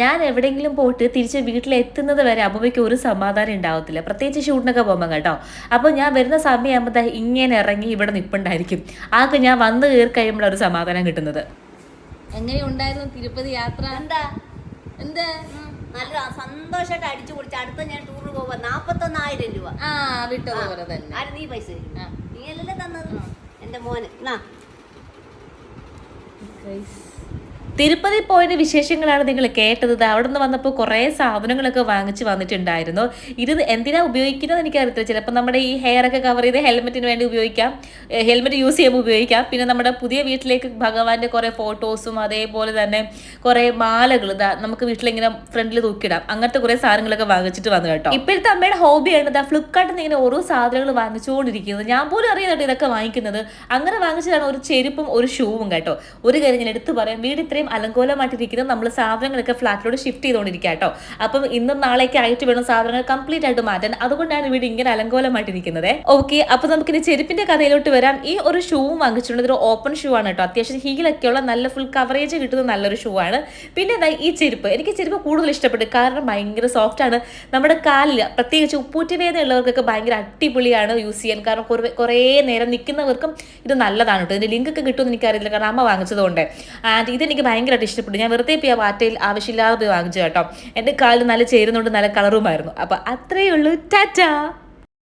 ഞാൻ എവിടെയെങ്കിലും പോയിട്ട് തിരിച്ച് വീട്ടിലെത്തുന്നത് വരെ അമ്മയ്ക്ക് ഒരു സമാധാനം ഉണ്ടാവത്തില്ല. പ്രത്യേകിച്ച് ഷൂട്ടിനൊക്കെ പോകുമ്പോൾ കേട്ടോ. അപ്പോൾ ഞാൻ വരുന്ന സമയമാകുമ്പോൾ ഇങ്ങനെ ഇറങ്ങി ഇവിടെ നിൽപ്പുണ്ടായിരിക്കും ആൾക്ക് ഞാൻ വന്ന് കയറി കഴിയുമ്പോഴാണ് ഒരു സമാധാനം കിട്ടുന്നത്. എങ്ങനെയുണ്ടായിരുന്നു തിരുപ്പതി യാത്ര? എന്താ? എന്താ? നല്ല സന്തോഷമായിട്ട് അടിച്ചു പൊളിച്ച് അടുത്ത ഞാൻ ടൂറിന് പോവാ നാപ്പത്തൊന്നായിരം രൂപ. ആ വിട്ടു തന്നെ. ആര് നീ പൈസ. നീ അല്ലല്ലേ തന്നത്? എന്റെ മോന്. തിരുപ്പതി പോയതിന്റെ വിശേഷങ്ങളാണ് നിങ്ങൾ കേട്ടത്. അവിടെ നിന്ന് വന്നപ്പോൾ കുറേ സാധനങ്ങളൊക്കെ വാങ്ങിച്ച് വന്നിട്ടുണ്ടായിരുന്നു. ഇത് എന്തിനാ ഉപയോഗിക്കുന്നത് എനിക്കറിയത്തില്ല. ചിലപ്പോൾ നമ്മുടെ ഈ ഹെയർ ഒക്കെ കവർ ചെയ്ത് ഹെൽമെറ്റിന് വേണ്ടി ഉപയോഗിക്കാം. ഹെൽമെറ്റ് യൂസ് ചെയ്യുമ്പോൾ ഉപയോഗിക്കാം. പിന്നെ നമ്മുടെ പുതിയ വീട്ടിലേക്ക് ഭഗവാന്റെ കുറേ ഫോട്ടോസും അതേപോലെ തന്നെ കുറേ മാലകൾ നമുക്ക് വീട്ടിലിങ്ങനെ ഫ്രണ്ടിൽ തൂക്കിയിടാം. അങ്ങനത്തെ കുറേ സാധനങ്ങളൊക്കെ വാങ്ങിച്ചിട്ട് വന്നു കേട്ടോ. ഇപ്പോഴത്തെ അമ്മയുടെ ഹോബിയാണ് ഇതാ ഫ്ലിപ്കാർട്ടിൽ നിന്ന് ഇങ്ങനെ ഓരോ സാധനങ്ങൾ വാങ്ങിച്ചുകൊണ്ടിരിക്കുന്നത്. ഞാൻ പോലും അറിയാതെ ഇതൊക്കെ വാങ്ങിക്കുന്നത്. അങ്ങനെ വാങ്ങിച്ചതാണ് ഒരു ചെരുപ്പും ഒരു ഷൂവും കേട്ടോ. ഒരു കാര്യം ഞാൻ എടുത്തു പറയാം. വീട് ഇത്രയും അലങ്കോലമായിട്ടിരിക്കുന്നത് നമ്മൾ സാധനങ്ങളൊക്കെ ഫ്ലാറ്റിലോട് ഷിഫ്റ്റ് ചെയ്തുകൊണ്ടിരിക്കുക കേട്ടോ അപ്പം ഇന്നും നാളേക്ക് ആയിട്ട് വേണം സാധനങ്ങൾ കംപ്ലീറ്റ് ആയിട്ട് മാറ്റാൻ. അതുകൊണ്ടാണ് വീട് ഇങ്ങനെ അലങ്കോലമായിട്ടിരിക്കുന്നത്. ഓക്കെ അപ്പൊ നമുക്കിനി ചെരുപ്പിന്റെ കഥയിലോട്ട് വരാം. ഈ ഒരു ഷൂവും വാങ്ങിച്ചിട്ടുണ്ട്. ഒരു ഓപ്പൺ ഷൂ ആണ് കേട്ടോ. അത്യാവശ്യം ഹീലൊക്കെയുള്ള നല്ല ഫുൾ കവറേജ് കിട്ടുന്ന നല്ലൊരു ഷൂ ആണ്. പിന്നെ എന്താ ഈ ചെരുപ്പ്. എനിക്ക് ചെരുപ്പ് കൂടുതൽ ഇഷ്ടപ്പെട്ടു. കാരണം ഭയങ്കര സോഫ്റ്റ് ആണ്. നമ്മുടെ കാലിൽ പ്രത്യേകിച്ച് ഉപ്പൂറ്റി വേദന ഉള്ളവർക്കൊക്കെ ഭയങ്കര അടിപൊളിയാണ് യൂസ് ചെയ്യാൻ. കാരണം കുറേ കുറേ നേരം നിൽക്കുന്നവർക്കും ഇത് നല്ലതാണ് കേട്ടോ. ഇതിന്റെ ലിങ്ക് ഒക്കെ കിട്ടുമെന്ന് എനിക്കറിയില്ല. കാരണം അമ്മ വാങ്ങിച്ചതുകൊണ്ട്. ആൻഡ് ഇതെനിക്ക് ഭയങ്കരമായിട്ട് ഇഷ്ടപ്പെട്ടു. ഞാൻ വെറുതെ പോയി ആ വാറ്റയിൽ ആവശ്യമില്ലാതെ പോയി വാങ്ങിച്ചു കേട്ടോ. എന്റെ കാലിൽ നല്ല ചേരുന്നുണ്ട് നല്ല കളറുമായിരുന്നു. അപ്പോൾ അത്രയേ ഉള്ളൂ. ടാറ്റാ!